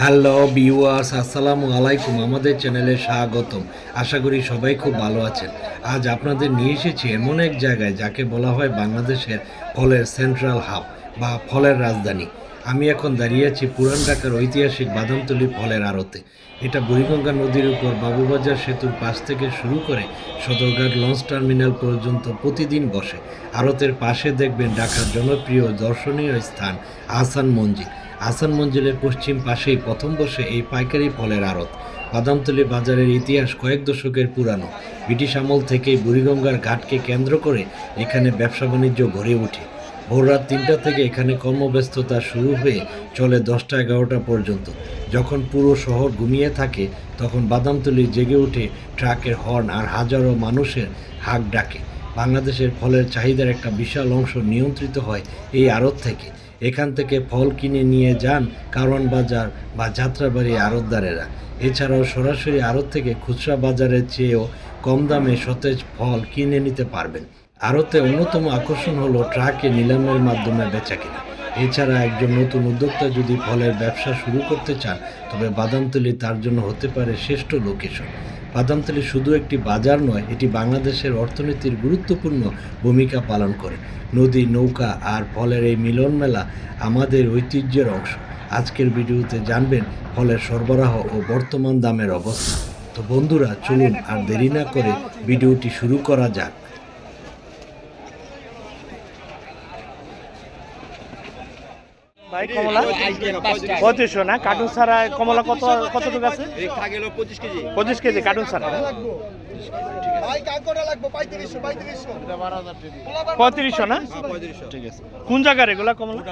Hello viewers আসসালামু আলাইকুম। আমাদের চ্যানেলে স্বাগতম। আশা করি সবাই খুব ভালো আছেন। আজ আপনাদের নিয়ে এসেছি এমন এক জায়গায় যাকে বলা হয় বাংলাদেশের ফলের সেন্ট্রাল হাব বা ফলের রাজধানী। আমি এখন দাঁড়িয়ে আছি পুরান ঢাকার ঐতিহাসিক বাদামতলি ফলের আড়তে। এটা বুড়িগঙ্গা নদীর উপর বাবুবাজার সেতুর পাশ থেকে শুরু করে সদরঘাট লঞ্চ টার্মিনাল পর্যন্ত প্রতিদিন বসে। আড়তের পাশে দেখবেন ঢাকার জনপ্রিয় দর্শনীয় স্থান আহসান মঞ্জিল। আসান মঞ্জিলের পশ্চিম পাশেই প্রথম বসে এই পাইকারি ফলের আড়ত। বাদামতলি বাজারের ইতিহাস কয়েক দশকের পুরানো। ব্রিটিশ আমল থেকেই বুড়িগঙ্গার ঘাটকে কেন্দ্র করে এখানে ব্যবসা বাণিজ্য গড়ে ওঠে। ভোর রাত তিনটা থেকে এখানে কর্মব্যস্ততা শুরু হয়ে চলে দশটা এগারোটা পর্যন্ত। যখন পুরো শহর ঘুমিয়ে থাকে, তখন বাদামতলি জেগে ওঠে ট্রাকের হর্ন আর হাজারো মানুষের হাঁক ডাকে। বাংলাদেশের ফলের চাহিদার একটা বিশাল অংশ নিয়ন্ত্রিত হয় এই আড়ত থেকে। এখান থেকে ফল কিনে নিয়ে যান কারওয়ান বাজার বা যাত্রাবাড়ি আড়তদারেরা। এছাড়াও সরাসরি আড়ত থেকে খুচরা বাজারের চেয়েও কম দামে সতেজ ফল কিনে নিতে পারবেন। আড়তে অন্যতম আকর্ষণ হলো ট্রাকে নিলামের মাধ্যমে বেচাকেনা। এছাড়া একজন নতুন উদ্যোক্তা যদি ফলের ব্যবসা শুরু করতে চান, তবে বাদামতলি তার জন্য হতে পারে শ্রেষ্ঠ লোকেশন। বাদামতলি শুধু একটি বাজার নয়, এটি বাংলাদেশের অর্থনীতির গুরুত্বপূর্ণ ভূমিকা পালন করে। নদী, নৌকা আর ফলের এই মিলন মেলা আমাদের ঐতিহ্যের অংশ। আজকের ভিডিওতে জানবেন ফলের সরবরাহ ও বর্তমান দামের অবস্থা। তো বন্ধুরা, চলুন আর দেরি না করে ভিডিওটি শুরু করা যাক। কমলা? পঁয়ত্রিশশো না? কার্টুন ছাড়া কমলা কত কতটুকু আছে? পঁচিশ কেজি। পঁচিশ কেজি কার্টুন ছাড়া। ভাই কাকড়া লাগবো পঁয়ত্রিশশো না? ঠিক আছে। কোন জায়গার এগুলা কমলা?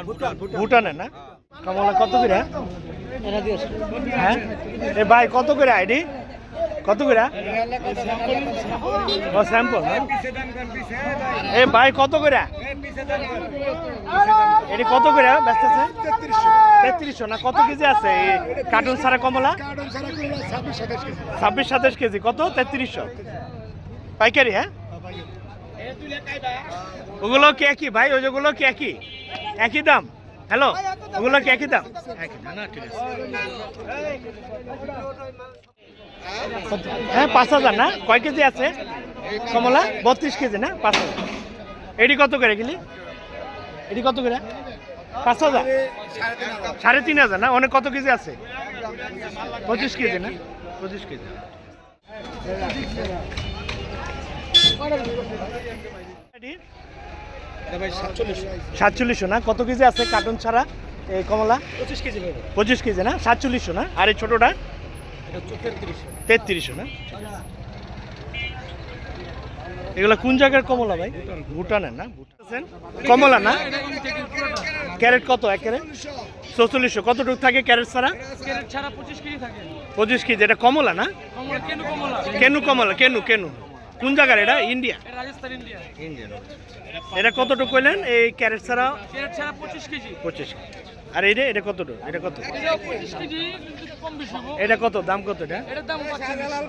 ভুটানের না? কমলা কত করে? হ্যাঁ? এ ভাই কত করে আইডি? কত করে? স্যাম্পল এ ভাই, কত করে? কত করে, ব্যস্ত তেত্রিশশো। না, কত কেজি আছে কার্টুন কমলা? ছাব্বিশ, সাতাশ কেজি। কত? তেত্রিশশো। পাইকারি হ্যাঁ? ওগুলো কি একই? ভাই ওগুলো কি একই? একই দাম? হ্যালো? ওগুলো কি একই দাম? হ্যাঁ পাঁচ হাজার না? কয় কেজি আছে? কমলা? বত্রিশ কেজি না? পাঁচ হাজার। এটি কত করে গেলি এটি কত করে? পাঁচ হাজার? সাড়ে তিন হাজার না? অনেক কত কেজি আছে? পঁচিশ কেজি না? পঁচিশ কেজি। সাতচল্লিশশো না? কত কেজি আছে কার্টুন ছাড়া? এই কমলা? পঁচিশ কেজি পঁচিশ কেজি না? সাতচল্লিশশো না? আর এই ছোটোটা? তেত্রিশশো না? এগুলো কোন জায়গার কমলা ভাই? ভুটানের না? ভুটান কমলা না? ক্যারেট কত এক ক্যারেট? চৌচল্লিশশো। কতটুকু থাকে ক্যারেট ছাড়া? ক্যারেট ছাড়া পঁচিশ কেজি থাকে। পঁচিশ কেজি এটা কমলা না? কেন কমলা? কেনু কমলা কেনু কেনু? কোন জায়গার এটা? ইন্ডিয়া? এটা রাজস্থান ইন্ডিয়া। এটা কতটুকু কইলেন? এই ক্যারেট ছাড়া? ক্যারেট ছাড়া পঁচিশ কেজি। পঁচিশ আর এটা এটা কতটুকু? এটা কত? এটা কত? দাম কত এটা?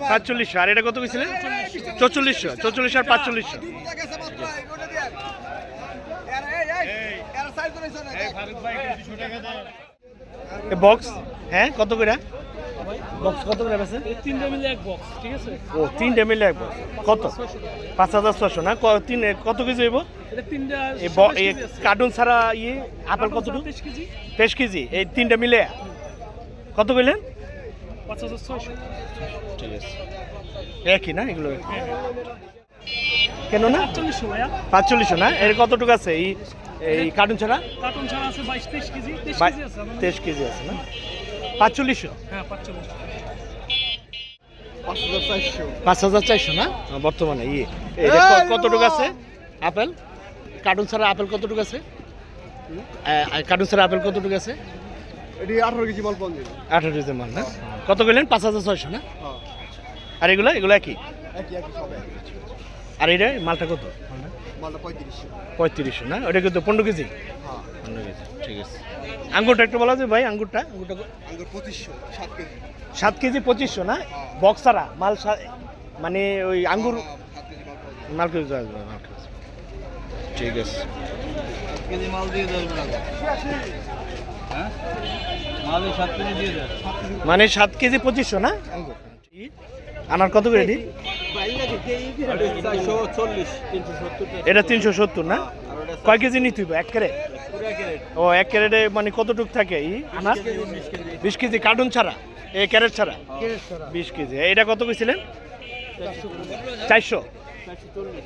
পাঁচচল্লিশশো আর এটা কত গেছিলেন চৌচল্লিশশো চৌচল্লিশশো আর পাঁচচল্লিশশো বক্স হ্যাঁ কত করে? বক্স কত করে বেছে তিনটা মিলে এক বক্স ঠিক আছে? ও তিনটে মিলে এক বক্স কত? পাঁচ হাজার ছশো না? ক- তিন কত কেজি হইব? এটা তিনটা এই কার্টুন ছাড়া ইয়ে আপেল কেজি। তেইশ কেজি। এই তিনটা মিলে? কত ঠিক আছে। একই না এগুলো? কেন না? চল্লিশশো পাঁচচল্লিশশো না? এর কতটুকু আছে? এই এই কার্টুন ছাড়া? কার্টন ছাড়া আছে বাইশ তেইশ কেজি। তেইশ কেজি আছে তেইশ কেজি আছে না? পাঁচচল্লিশশো? হ্যাঁ পাঁচচল্লিশ পাঁচ হাজার চারশো। না? বর্তমানে ইয়ে। কতটুকু আছে? আপেল? কার্টুন ছাড়া আপেল কতটুকু আছে? কার্টুন ছাড়া আপেল কতটুকু আছে? এটি আঠারো কেজি মাল আঠারো কেজি মাল না? কত গেলেন পাঁচ হাজার ছয়শো না? আর এগুলো? এগুলো একই? আর এটা মালটা কত? মালটা পঁয়ত্রিশশো পঁয়ত্রিশশো না? ওটা কিন্তু পনেরো কেজি? হ্যাঁ। পনেরো কেজি ঠিক আছে। আঙ্গুরটা একটু বলা যায় ভাই আঙ্গুরটা? আঙ্গুরটা আঙ্গুর পঁচিশশো সাত কেজি। সাত কেজি পঁচিশশো না? বক্স ছাড়া? মাল সা- মানে ওই আঙ্গুর মাল কেজি আসবে মাল ঠিক আছে। কেজি মাল দিয়ে দেবেন মানে সাত কেজি পঁচিশশো না? আনার কত করে এটি এটা তিনশো সত্তর না? কয় কেজি নিতে হইব? এক ক্যারেট? ও এক ক্যারেটে মানে কতটুক থাকে ই আনার? বিশ কেজি কার্টুন ছাড়া? এ ক্যারেট ছাড়া? বিশ কেজি। এটা কত কইছিলেন? চারশো।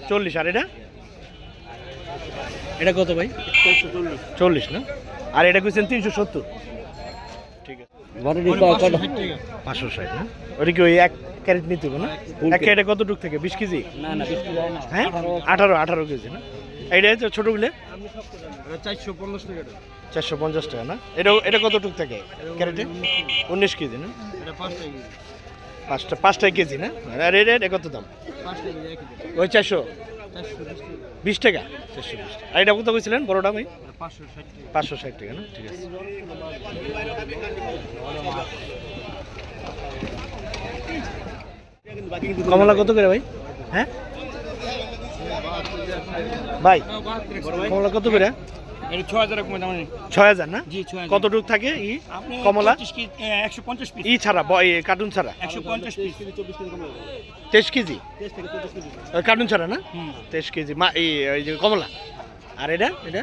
চল্লিশ। আর এটা? এটা কত ভাই? চল্লিশ না? আর এটা কইছেন তিনশো সত্তর। ঠিক আছে। পাঁচশো ষাট না? ওটা কি ওই এক ক্যারেট নিতে হবে না? এক ক্যারেটে কতটুক থেকে? বিশ কেজি? না না বিশ কেজি না। হ্যাঁ? আঠারো আঠারো কেজি না? এইটা হচ্ছে ছোটোগুলো? চারশো পঞ্চাশ টাকা চারশো পঞ্চাশ টাকা না? এটা এটা কতটুক থাকে ক্যারেটে? উনিশ কেজি না? এটা পাঁচটা পাঁচটা কেজি না? আর এটা এটা কত দাম? ওই চারশো। বিশ টাকা? চারশো বিশ টাকা আর এটা কত কইছিলেন? বড়োটা ভাই পাঁচশো ষাট টাকা না? ঠিক আছে। কমলা কত করে ভাই? হ্যাঁ? ভাই, কমলা কত করে? এটা ছ হাজার কমে দাম ছয় হাজার না? জি ছ কতটুক থাকে ই? কমলা? পঁচিশ কেজি একশো পঞ্চাশ পিস ই ছাড়া কার্টুন ছাড়া? একশো পঞ্চাশ পিস চব্বিশ টাকা কমে তেইশ কেজি। থেকে কার্টুন ছাড়া না? হুম। তেইশ কেজি। মা এই যে কমলা। আর এটা? এটা?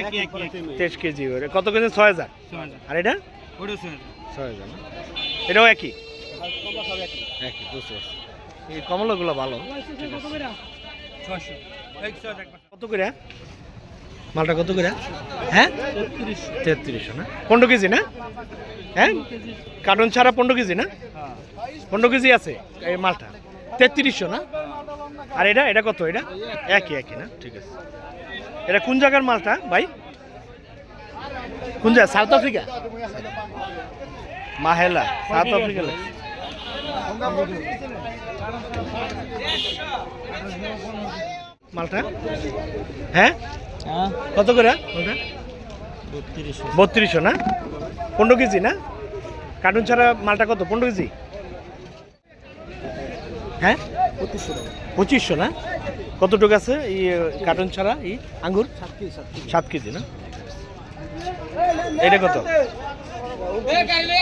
একই একই একই। তেইশ কেজি কত কেজি? ছয় হাজার। ছ হাজার। আর এটা? হাজার। ছয় হাজার এটাও একই? একই বুঝতে পারছি। এই কমলাগুলো ভালো। কত করে? মালটা কত করে? হ্যাঁ? তেত্রিশশো না? পনেরো কেজি, না? হ্যাঁ? কার্টুন ছাড়া পনেরো কেজি, না? পনেরো কেজি আছে এই মালটা। তেত্রিশশো না? আর এটা এটা কত? এটা একই একই, না? ঠিক আছে। এটা কোন জায়গার মালটা, ভাই? কোন জায়গা? South Africa? Mahela, South Africa. মালটা? হ্যাঁ? কত করে? বত্রিশশো। না? পনেরো কেজি না? কার্টুন ছাড়া মালটা কত? পনেরো কেজি? হ্যাঁ? পঁচিশশো না? কতটুকু আছে এই কার্টুন ছাড়া? এই আঙ্গুর? সাত কেজি সাত কেজি না? এটা কত?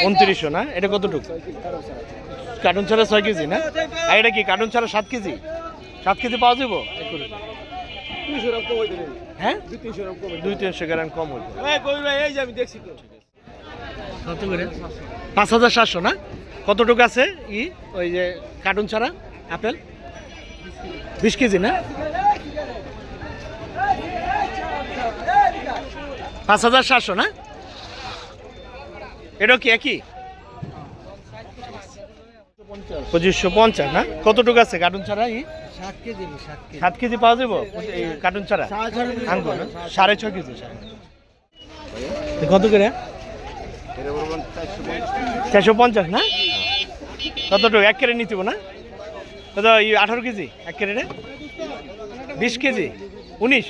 উনত্রিশশো না? এটা কতটুকু? কার্টুন ছাড়া ছয় কেজি না? আর এটা কি কার্টুন ছাড়া সাত কেজি? সাত কেজি পাওয়া যাব দুইশো টাকা কমে দেবে হ্যাঁ? দুই তিনশো গ্রাম কম এই কবি ভাই এই যে আমি দেখছি তো। কত করে? পাঁচ হাজার সাতশো না? কতটুকু আছে ই? ওই যে কার্টুন ছাড়া আপেল? বিশ কেজি না? পাঁচ হাজার সাতশো না? এটাও কি একই? পঁচিশশো পঞ্চাশ না? কতটুকু আছে কার্টুন ছাড়া? সাত কেজি পাওয়া যাব? এই কার্টুন ছাড়া? আঙ্গুর সাড়ে ছয় কেজি। কত করে? চারশো পঞ্চাশ না? কতটুকু? এক কেড়ে নিতে না? কত এই আঠারো কেজি? এক কেড়ে বিশ কেজি? উনিশ?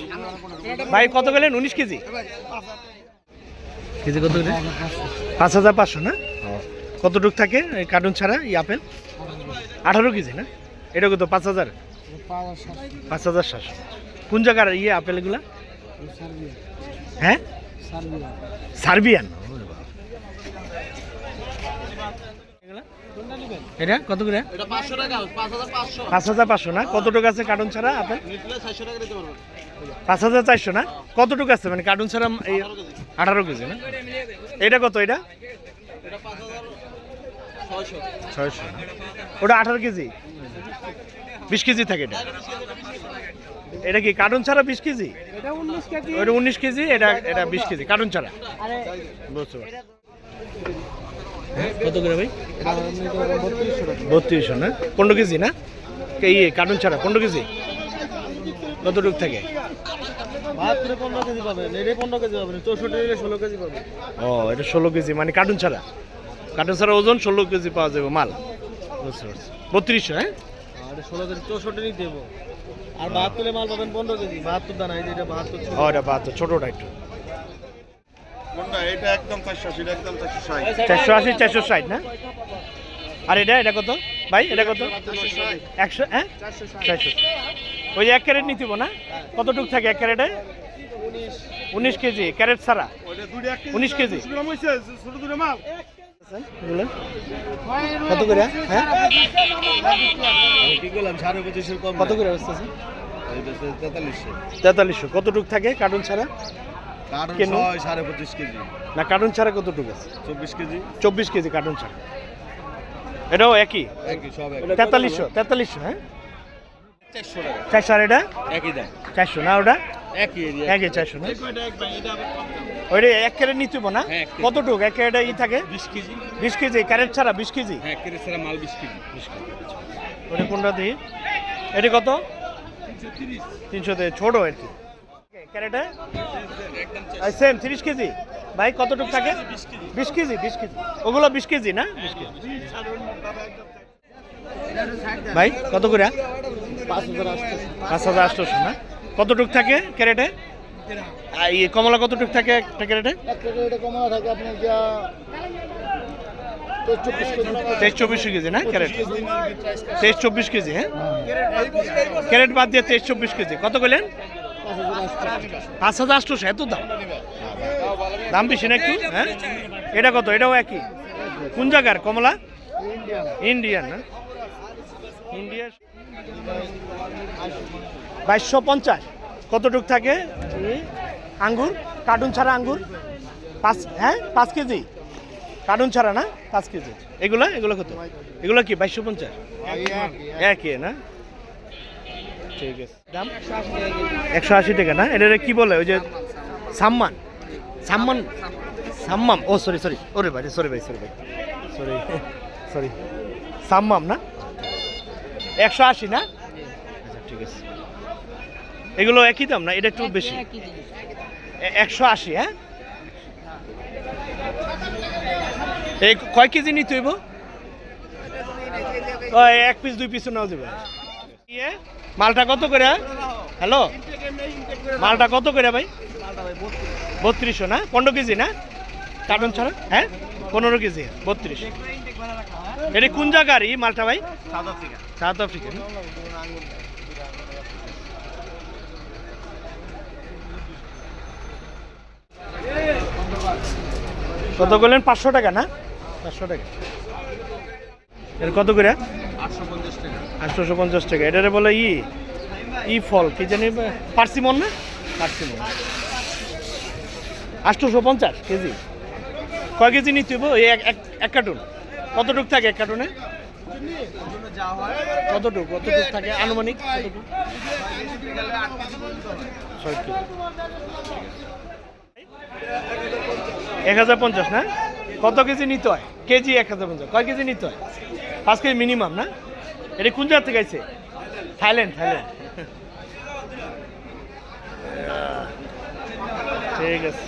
ভাই কত গেলেন? উনিশ কেজি? কেজি কত পাঁচ হাজার। পাঁচশো না? কতটুক থাকে কার্টুন ছাড়া এই আপেল? আঠারো কেজি না? এটা কত, পাঁচ হাজার? পাঁচ হাজার সাতশো। কোন জায়গার ইয়ে আপেলগুলা? হ্যাঁ? সার্বিয়ান। এটা কত করে? পাঁচ হাজার পাঁচশো না? কতটুকু আছে কার্টুন ছাড়া আপেল? পাঁচ হাজার চারশো না? কতটুকু আছে? মানে কার্টুন ছাড়া এই আঠারো কেজি না? এটা কত এটা? ছয়শো। ওটা আঠারো কেজি? বিশ কেজি থাকে এটা। এটা কি কার্টুন ছাড়া বিশ কেজি? এটা উনিশ কেজি। ওটা উনিশ কেজি এটা এটা বিশ কেজি কার্টুন ছাড়া। বুঝতে পারছি। কত করে ভাই? বত্রিশশো না? পনেরো কেজি না? এই কার্টুন ছাড়া পনেরো কেজি? কতটুক থাকে? পনেরো কেজি পাবেন পনেরো কেজি চৌষট্টি নিলে ষোলো কেজি পাবেন। ও এটা ষোলো কেজি মানে কার্টুন ছাড়া? কার্টুন ছাড়া ওজন ষোলো কেজি পাওয়া যাবে মাল। বুঝতে পারছি। বত্রিশশো হ্যাঁ? আর ষোলো কেজি চৌষট্টি নিতে দেবো আর বাহাত্তরে মাল পাবেন পনেরো কেজি। বাহাত্তর দানা এই যে এটা বাহাত্তর ছোট। ও এটা বাহাত্তর ছোটোটা একটু। এটা একদম চারশো আশি একদম চারশো ষাট। চারশো আশি চারশো ষাট না? আর এটা এটা কত? ভাই এটা কত? একশো হ্যাঁ? চারশো ওই এক ক্যারেট নিতে না? কতটুক থাকে এক ক্যারেটে? উনিশ। কেজি ক্যারেট ছাড়া। উনিশ কেজি। এগুলো কত করে হ্যাঁ? কত করে বসতেছে তেতাল্লিশশো। কতটুক থাকে কার্টুন ছাড়া? সাড়ে পঁচিশ কেজি। না কার্টুন ছাড়া কতটুক আছে? চব্বিশ কেজি। চব্বিশ কেজি কার্টুন ছাড়া। এটাও একই? একই তেতাল্লিশশো তেতাল্লিশশো হ্যাঁ? চারশো আর এটা? একই দাম। চারশো না ওটা? একই একই চারশো না? ওইটা এক ক্যারেট নিতে না? হ্যাঁ, এক কেজি। কতটুক? ই থাকে? বিশ কেজি। বিশ কেজি? ক্যারেট ছাড়া বিশ কেজি? হ্যাঁ কেজি ছাড়া মাল বিশ কেজি। ওটা কোনটা দিই এটা কত? তিনশো দিয়ে ছোট আর কি। ক্যারেটে? সেম তিরিশ কেজি? ভাই কতটুক থাকে? বিশ কেজি। বিশ কেজি ওগুলো বিশ কেজি না? বিশ কেজি। ভাই কত করে? পাঁচ হাজার আটশোশো না? কতটুক থাকে ক্যারেটে? এই কমলা কতটুক থাকে একটা ক্যারেটে কমা থাকে আপনার যা তেইশ চব্বিশ কেজি না ক্যারেট? তেইশ চব্বিশ কেজি হ্যাঁ? ক্যারেট বাদ দিয়ে তেইশ চব্বিশ কেজি। কত করলেন পাঁচ হাজার আটশোশো, এত দাম? দাম বেশি না একটু হ্যাঁ? এটা কত? এটাও একই। কোন জায়গার কমলা? ইন্ডিয়ান, না? ইন্ডিয়া বাইশশো পঞ্চাশ। কতটুক থাকে? আঙ্গুর? কার্টুন ছাড়া আঙ্গুর? পাঁচ হ্যাঁ? পাঁচ কেজি? কার্টুন ছাড়া না? পাঁচ কেজি। এগুলো? এগুলো কত? এগুলো কি? বাইশশো পঞ্চাশ? একই, না? ঠিক আছে। দাম? একশো আশি টাকা, না? এটা কি বলে? ওই যে সাম্মান। সাম্মান? সাম্মাম। ও সরি সরি ওরে ভাই সরি ভাই সরি ভাই। সরি সরি সাম্মাম, না? একশো আশি, না? আচ্ছা ঠিক আছে। এগুলো একই দাম না? এটা একটু বেশি। একশো আশি হ্যাঁ? এই কয় কেজি নিতে হইব? এক পিস দুই পিস নাও দেবে ইয়ে মালটা কত করে হ্যালো? মালটা কত করে ভাই? বত্রিশশো না? পনেরো কেজি না? কার্টন ছাড়া হ্যাঁ? পনেরো কেজি বত্রিশ। এটা কোন জায়গার এই মালটা ভাই? সাউথ আফ্রিকা সাউথ আফ্রিকা কত করলেন? পাঁচশো টাকা না? পাঁচশো টাকা। এর কত করে? আটশো পঞ্চাশ টাকা। এটারে বলে ই ই ফল, কি জানি পার্সিমন না? পার্সিমন। আটশোশো পঞ্চাশ কেজি। কয় কেজি নিতে হইব? এই এক কার্টুন। কতটুক থাকে এক কার্টুনে? কতটুক কতটুক থাকে? আনুমানিক ছয় কেজি। এক হাজার পঞ্চাশ, না? কত কেজি নিতে হয়? কেজি এক হাজার পঞ্চাশ, কয় কেজি নিতে হয়? পাঁচ কেজি মিনিমাম, না? এটা কোন জায়গা থেকে আছে থাইল্যান্ড থাইল্যান্ড। ঠিক আছে।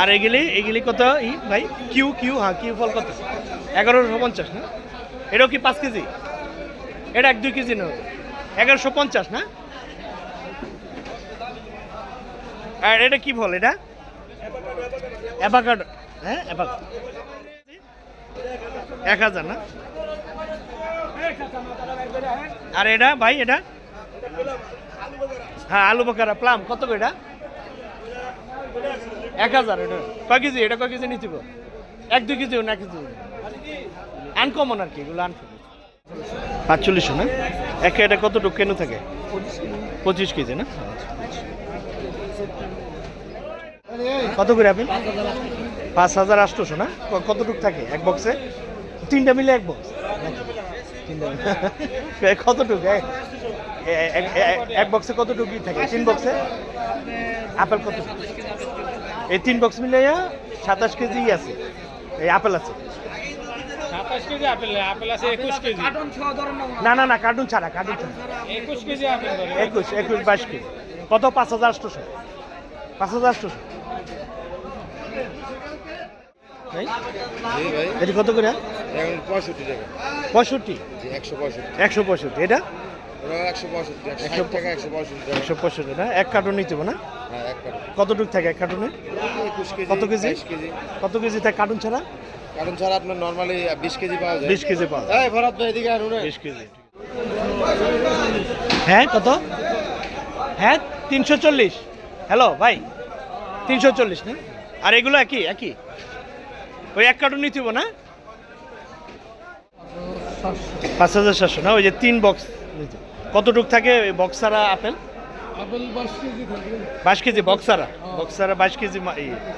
আর এগুলি এগুলি কত? ই, ভাই? কিউ কিউ হ্যাঁ কিউ ফল কত? এগারোশো পঞ্চাশ, না? এটাও কি পাঁচ কেজি? এটা এক, দুই কেজি নেবে এগারোশো পঞ্চাশ, না? আর এটা কি ফল এটা? অ্যাভাকাডো হ্যাঁ অ্যাভাকাডো। এক হাজার না? আর এটা ভাই, এটা? হ্যাঁ আলু বকারা, প্লাম, কত এটা? এক হাজার এটা। কয় কেজি? এটা কয় কেজি নিতে হবে? এক, দুই কেজি না কেজি? আনকমন আর কি, এগুলো আনকমন। পাঁচচল্লিশশো না? এক এটা কতটুকু? কেন থাকে? পঁচিশ কেজি। না? কত করে আপনি? পাঁচ হাজার আটশোশো না? কতটুক থাকে এক বক্সে তিনটা মিলে এক বক্স কতটুক? এক বক্সে কতটুকু থাকে? তিন বক্সে আপেল কত? এই তিন বক্স মিলে সাতাশ কেজি আছে। এই আপেল আছে। আপেল আপেল আছে একুশ কেজি। না না না কার্টুন ছাড়া কার্টুন ছাড়া। একুশ কেজি আপেল একুশ একুশ বাইশ কেজি। কত? পাঁচ হাজার আটশোশো। পাঁচ হাজার আটশোশো। ভাই? এটা কত করে? এখন পঁয়ষট্টি টাকা। পঁয়ষট্টি? একশো পঁয়ষট্টি। একশো পঁয়ষট্টি। এটা? একশো পঁয়ষট্টি না? এক কার্টুন নিতে না? হ্যাঁ এক কার্টন। কতটুক থাকে এক কার্টুনে? কত কেজি? কেজি। কত কেজি থাকে কার্টুন ছাড়া? ছাড়া আপনার নর্মালি বিশ কেজি পাওয়া যায়। বিশ কেজি পাওয়া যায়। এই ভরত ভাই এদিকে বিশ কেজি। হ্যাঁ কত? হ্যাঁ তিনশো চল্লিশ। হ্যালো ভাই তিনশো চল্লিশ না? আর এগুলো একই একই? ওই এক কার্টুন নিতে না? পাঁচ হাজার সাতশো না? ওই যে তিন বক্স কতটুক থাকে ওই বক্সারা আপেল? বাইশ কেজি বক্সারা বক্সারা বাইশ কেজি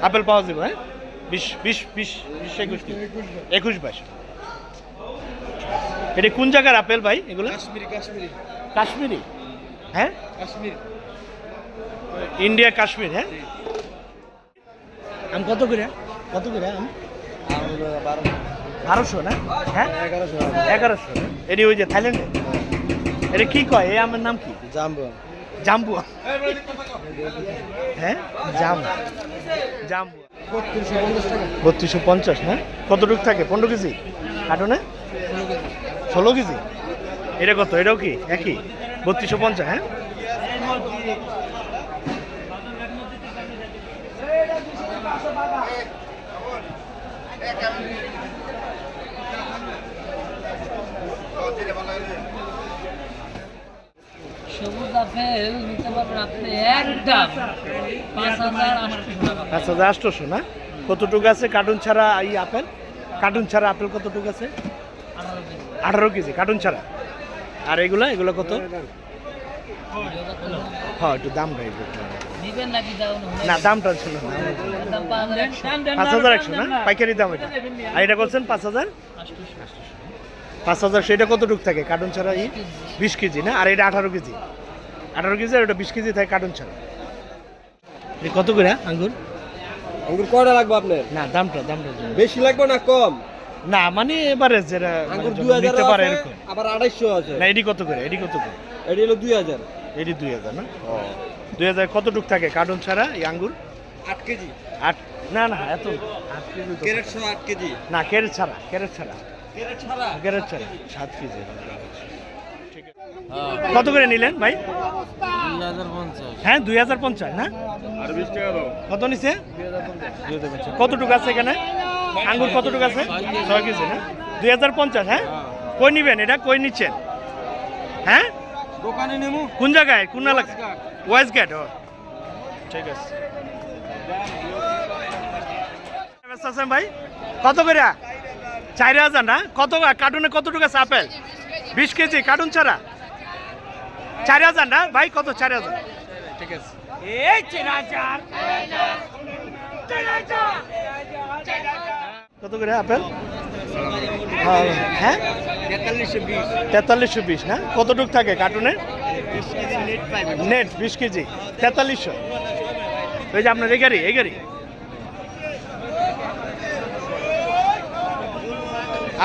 আপেল পাওয়া যাবে হ্যাঁ? বিশ বিশ বিশ বিশ একুশ কেজি। একুশ বাইশ এটা কোন জায়গার আপেল ভাই এগুলো? কাশ্মীরি কাশ্মীরি। কাশ্মীরি? হ্যাঁ? কাশ্মীর। ইন্ডিয়া কাশ্মীর হ্যাঁ? আম কত করে? কত করে আম? বারোশো না? হ্যাঁ? এগারোশো। এগারোশো এটি ওই যে থাইল্যান্ডে? এটা কি কয়? এই আমের নাম কি? জাম্বো জাম্বু হ্যাঁ? জাম। জাম্বু বত্রিশশো পঞ্চাশ না? কতটুকু থাকে? পনেরো কেজি? কার্টুনে ষোলো কেজি? এটা কত? এটাও কি? একই? বত্রিশশো পঞ্চাশ হ্যাঁ? আপেল নিতে পারবেন আপনি একদম পাঁচ হাজার আটশো টাকা পাঁচ হাজার আটশোশো না? কতটুকু আছে কার্টুন ছাড়া এই আপেল? কার্টুন ছাড়া আপেল কতটুকু আছে? আঠারো কেজি। কার্টুন ছাড়া। আর এগুলো এগুলো কত? হ্যাঁ একটু না? দামটা পাঁচ হাজার একশো না? পাইকারি দাম এটা। আর এটা করছেন পাঁচ হাজার? পাঁচ হাজার সেটা কতটুকু থাকে? কার্টুন ছাড়া এই বিশ কেজি না? আর এটা আঠারো কেজি? আঠারো কেজি আর ওটা বিশ কেজি থাকে কার্টুন ছাড়া কত করে আঙ্গুর? আঙ্গুর কয়টা লাগবে আপনার? না দামটা দামটা বেশি লাগবে না কম? না মানে এবারে যেটা আঙ্গুর মানে দুই হাজার নিতে পারে এরকম। আবার আড়াইশো আছে। না এডি কত করে এডি কত করে? এটি হলো দুই হাজার। এডি দুই হাজার না? দুই হাজার কতটুক থাকে কার্টুন ছাড়া এই আঙ্গুর? আট কেজি। আট না না এত আট কেজি ক্যারেট সহ আট কেজি। না ক্যারেট ছাড়া ক্যারেট ছাড়া। ক্যারেট ছাড়া? ক্যারেট ছাড়া সাত কেজি। কত করে নিলেন ভাই? হ্যাঁ দুই হাজার পঞ্চাশ না? কত নিছে? কতটুকু আছে এখানে? আঙ্গুর কতটুকু আছে? ছয় কেজি না? দুই হাজার পঞ্চাশ হ্যাঁ? কই নিবেন? এটা কই নিচ্ছেন? হ্যাঁ? দোকানে নেমু। কোন জায়গায়? কোন এলাকা? ওয়েস্ট গেট ও। ঠিক আছে। ভাই কত করে? চার হাজার না? কত কার্টুনে কতটুকু আছে আপেল? বিশ কেজি কার্টুন ছাড়া চার হাজার না? ভাই কত? চার হাজার। ঠিক আছে। কত করে আপেল? হ্যাঁ তেতাল্লিশশো বিশ। তেতাল্লিশশো বিশ না? কতটুক থাকে কার্টুনে? নেট বিশ কেজি। তেতাল্লিশশো। ওই যে আপনার এই গাড়ি এই গাড়ি।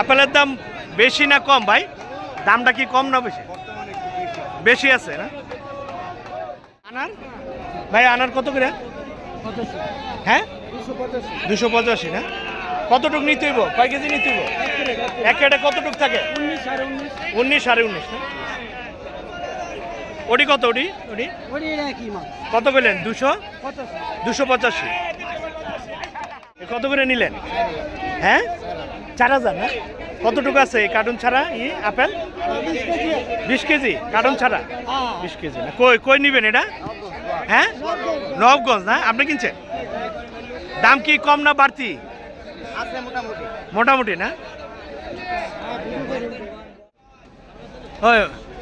আপেলের দাম বেশি না কম ভাই? দামটা কি কম না বেশি? বেশি আছে। না? আনার? ভাই আনার কত করে? হ্যাঁ? দুশো পঁচাশি। না? কতটুক নিতে হইব? কয় কেজি নিতে হইব? এক কেটে কতটুক থাকে? উনিশ সাড়ে উনিশ। না? ওটি কত ওটি ওটি কত পেলেন দুশো? দুশো পঁচাশি। কত করে নিলেন? হ্যাঁ? চার হাজার না? কতটুকু আছে কার্টুন ছাড়া? ই, আপেল? বিশ কেজি। কার্টুন ছাড়া? বিশ কেজি না। কই কই নিবেন এটা? হ্যাঁ? নবগঞ্জ না? আপনি কিনছেন? দাম কি কম না বাড়তি? মোটামুটি। না?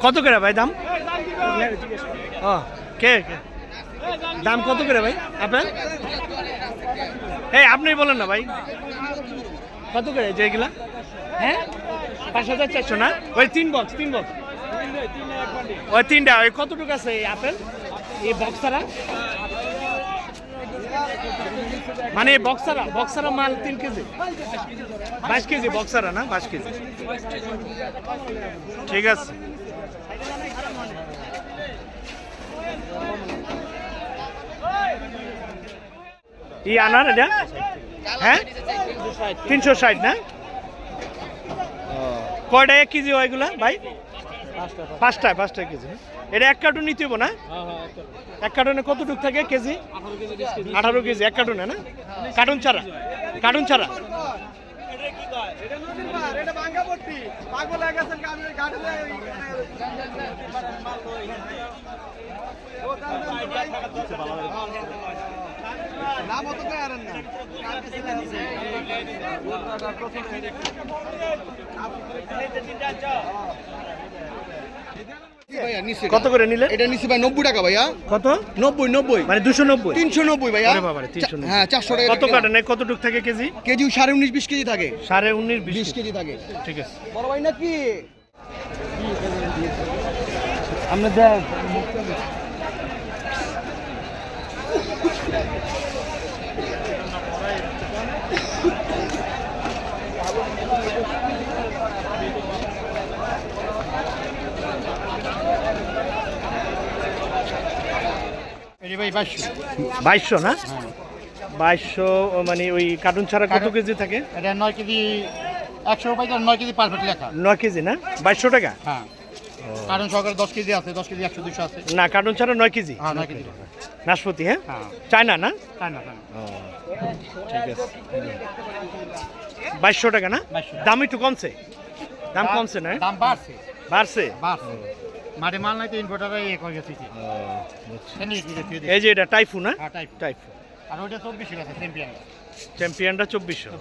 কত করে ভাই দাম? ও, কে কে? দাম কত করে ভাই? আপেল? এই আপনি বলেন না ভাই। কত করে যেগুলা হ্যাঁ? পাঁচ হাজার চারশো না? ওই তিন বক্স তিন বক্স ওই তিনটা, ওই কতটুকু আছে এই আপেল? এই বক্সারা মানে বক্সারা বক্সারা মাল তিন কেজি। বাইশ কেজি বক্সারা না? বাইশ কেজি। ঠিক আছে। ই আনার এটা? হ্যাঁ? তিনশো ষাট না? কয়টা এক কেজি হয় এগুলা ভাই? পাঁচটায় পাঁচটা কেজি এটা এক কার্টুন নিতে হব না? এক কার্টুনে কতটুক থাকে কেজি? আঠারো কেজি, এক কার্টুনে না? কার্টুন ছাড়া কার্টুন ছাড়া। ভাইয়া নিচে কত করে নিলে? এটা নিচে ভাই নব্বই টাকা ভাইয়া। কত? নব্বই নব্বই। মানে দুশো নব্বই? তিনশো নব্বই ভাইয়া। ওরে বাবারে, 390 হ্যাঁ চারশো টাকা কত কাটে কতটুক থাকে কেজি? কেজি সাড়ে উনিশ বিশ কেজি থাকে। সাড়ে উনিশ বিশ বিশ কেজি থাকে। ঠিক আছে। বড় ভাই নাকি? আমরা দেখ। বাইশশো। না? বাইশশো মানে ওই কার্টুন ছাড়া কত কেজি থাকে? এটা নয় কেজি একশো রুপাই নয় কেজি পারফেক্ট লেখা। নয় কেজি না? বাইশশো টাকা? হ্যাঁ। কারণ সরকার দশ কেজি আছে দশ কেজি একশো দুশো আছে। না কার্টুন ছাড়া নয় কেজি? হ্যাঁ নয় কেজি। নাশপতি হ্যাঁ? হ্যাঁ। চায়না না? তাই না তাই না ঠিক আছে। বাইশশো টাকা না? 2200 দাম একটু কমছে। দাম কমছে না? দাম বাড়ছে। বাড়ছে? বাড়ছে। মাঠে মাল নাই তো ইনভার্টারে ইয়ে করে গেছি। এই যে এটা টাইফু না হ্যাঁ টাইফু আর ওইটা চব্বিশ আছে চ্যাম্পিয়ন চ্যাম্পিয়নটা চব্বিশশো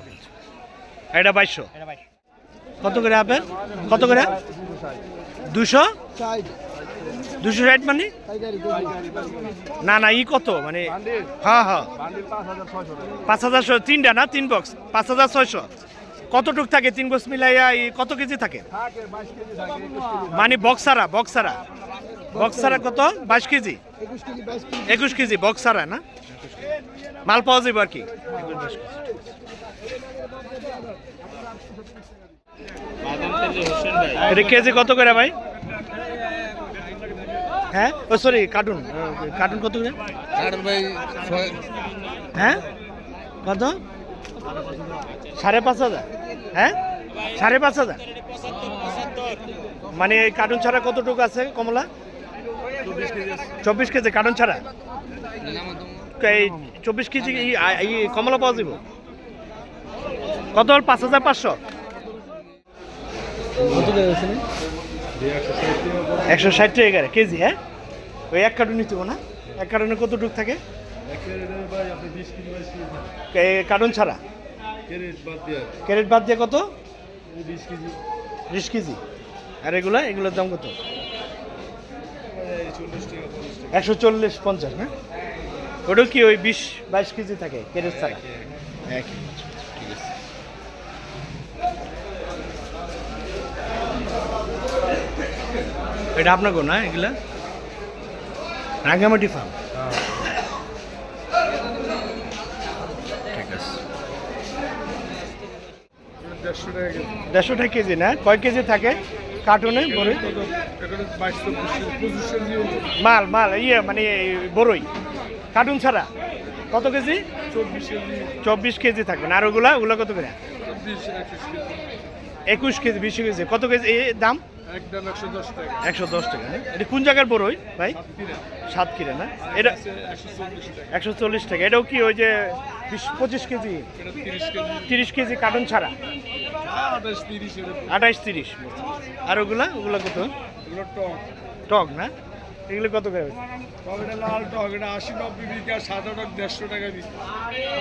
এটা বাইশশো। কত করে আপেল কত করে? দুশো দুশো ষাট মানে? না না ই কত? মানে হ্যাঁ হ্যাঁ। পাঁচ হাজার ছয় তিনটা না? তিন বক্স পাঁচ হাজার ছয়শো। কতটুক থাকে তিন বক্স মিলাইয়া কত কেজি থাকে? মানে বক্সারা বক্সারা। বক্সারা কত? বাইশ কেজি? একুশ কেজি বক্সারা না? মাল পাওয়া যাবে আর কি? এটা কেজি কত করে ভাই? হ্যাঁ? ও সরি কার্টুন। কার্টুন কত করে? ভাই হ্যাঁ? কত? সাড়ে পাঁচ হাজার। হ্যাঁ? সাড়ে পাঁচ হাজার? মানে কার্টুন ছাড়া কতটুকু আছে কমলা? চব্বিশ কেজি, কার্টুন ছাড়া? এই চব্বিশ কেজি কমলা পাওয়া যাব? কত হল? পাঁচ হাজার পাঁচশো? একশো ষাট টাকা কেজি হ্যাঁ? ওই এক কার্টুন নিতে না? এক কার্টুনে কতটুকু থাকে? কার্টুন ছাড়া? ক্যারেট বাদ দিয়ে কত? বিশ কেজি। আর এগুলা এগুলোর দাম কত? একশো চল্লিশ পঞ্চাশ না? ওটাও কি ওই বিশ বাইশ কেজি থাকে ক্যারেট ছাড়া? এটা আপনার না এগুলা? রাঙ্গামাটি ফার্ম ঠিক আছে দেড়শো টাকা কেজি। না? কয় কেজি থাকে? কার্টুনে বড়ই? মাল মাল ইয়ে মানে বড়ই। কার্টুন ছাড়া? কত কেজি? চব্বিশ কেজি। থাকবে না। আর ওগুলা ওগুলো কত করে? একুশ কেজি বিশ কেজি। কত কেজি? দাম? একশো দশ টাকা। না এটা কোন জায়গার বড়ই ভাই? সাতক্ষীরা। না? এটা একশো চল্লিশ টাকা। এটাও কি ওই যে বিশ পঁচিশ কেজি? তিরিশ কেজি। কার্টুন ছাড়া? আঠাইশ তিরিশ আর ওগুলা? ওগুলা কত? টক। টক না? এগুলো কত করে? লাল টক এটা আশি নব্বই বিঘা সাদা টক দেড়শো টাকা বিঘা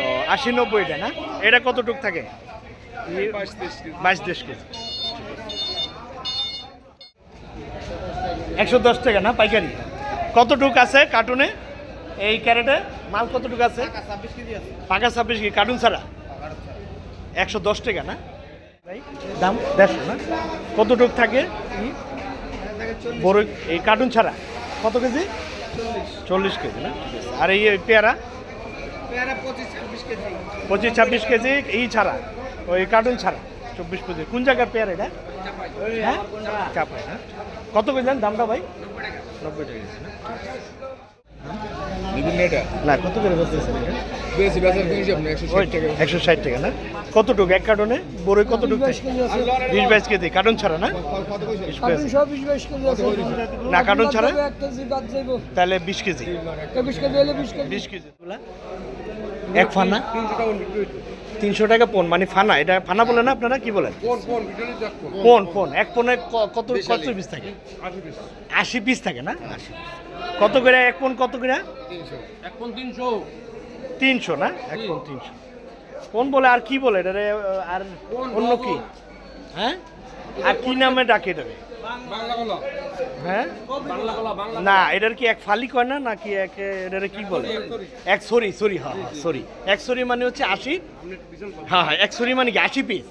ও আশি নব্বইটা না? এটা কতটুক থাকে? বাইশ তেইশ কেজি। বাইশ দেশ কেজি। একশো দশ টাকা না পাইকারি? কতটুক আছে কার্টুনে? এই ক্যারেটে? মাল কতটুকু আছে? পাকা ছাব্বিশ কি কার্টুন ছাড়া? একশো দশ টাকা না? দাম দেড়শো না? কতটুক থাকে? বড় এই কার্টুন ছাড়া? কত কেজি? চল্লিশ। কেজি না? আর এই পেয়ারা? পঁচিশ ছাব্বিশ কেজি। ই ছাড়া? ওই কার্টুন ছাড়া? চব্বিশ কেজি। কোন জায়গার পেয়ার এটা? হ্যাঁ? চাপায় না? কত কেজি দামটা ভাই? নব্বই টাকা না না কত করে বলতেছেন একশো ষাট টাকা। না? কতটুকু? এক কার্টনে? বড়ই কতটুকু? বিশ বাইশ কেজি কার্টন ছাড়া না। না কার্টন ছাড়া? তাহলে বিশ কেজি। বিশ কেজি। এক ফানা? তিনশো টাকা পোন মানে ফানা এটা ফানা বলে না আপনারা? কি বলেন? পোন পোন এক পোনে ক- কত কত পিস থাকে? আশি পিস থাকে না? আশি কত করে এক পোন কত করে? তিনশো। এখন তিনশো। তিনশো না? এক পন তিনশো। কোন বলে আর কি বলে? এটারে আহ, আর অন্য কি? হ্যাঁ? আর কি নামে ডাকে এটারে হ্যাঁ? না এটার কি এক ফালি কয় না নাকি এক এটারে কি বলে? এক সরি। সরি হ্যাঁ হ্যাঁ সরি। এক সরি মানে হচ্ছে আশি। হ্যাঁ হ্যাঁ এক সরি মানে কি আশি পিস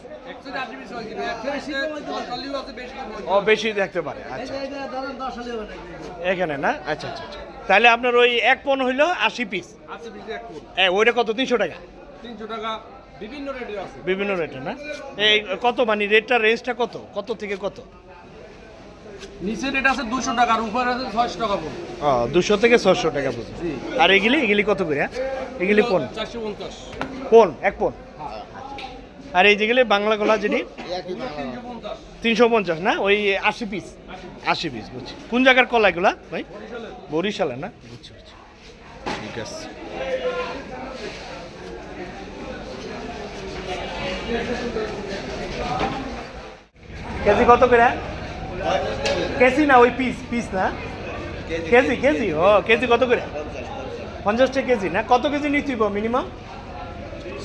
ও বেশি দেখতে পারে আচ্ছা এখানে না? আচ্ছা আচ্ছা আচ্ছা। তাহলে আপনার ওই এক পন হইল আশি পিস ওইটা কত তিনশো টাকা? তিনশো টাকা বিভিন্ন রেটের আছে। বিভিন্ন রেটে না? এই কত মানে রেটটা রেঞ্জটা কত? কত থেকে কত? নিচে রেট আছে দুশো টাকা আর উপরে আছে ছয়শো টাকা পড়বে ও দুশো থেকে ছশো টাকা পর্যন্ত আর এগুলি এগুলি কত করে হ্যাঁ? এগুলি কোন? চারশো পঞ্চাশ। কোন? এক কোন? আর এই যেগুলি বাংলা গলা যেটি? তিনশো পঞ্চাশ না? ওই আশি পিস আশি পিস বুঝছি। কোন জায়গার কলা এগুলা ভাই? বরিশালে না? বুঝছি বুঝছি। ঠিক আছে। কেজি কত করে কেজি না ওই পিস পিস না? কেজি কেজি ও কেজি কত করে? পঞ্চাশটা কেজি না? কত কেজি নিতে মিনিমাম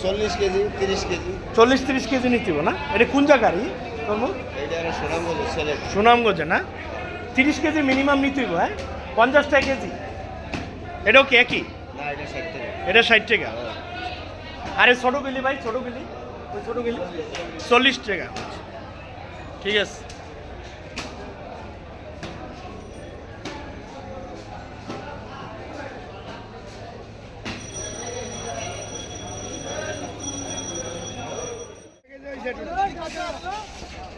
চল্লিশ কেজি তিরিশ কেজি। চল্লিশ তিরিশ কেজি নিতে না? এটা কোন জায়গারই সুনামগঞ্জ না? তিরিশ কেজি মিনিমাম নিতে হ্যাঁ? পঞ্চাশটা কেজি। এটাও কি একই? এটা ষাট টাকা। এটা ষাট টাকা? আরে ছোটো গেলি ভাই ছোটো গেলি ওই ছোটো গেলি চল্লিশ টাকা। ঠিক আছে।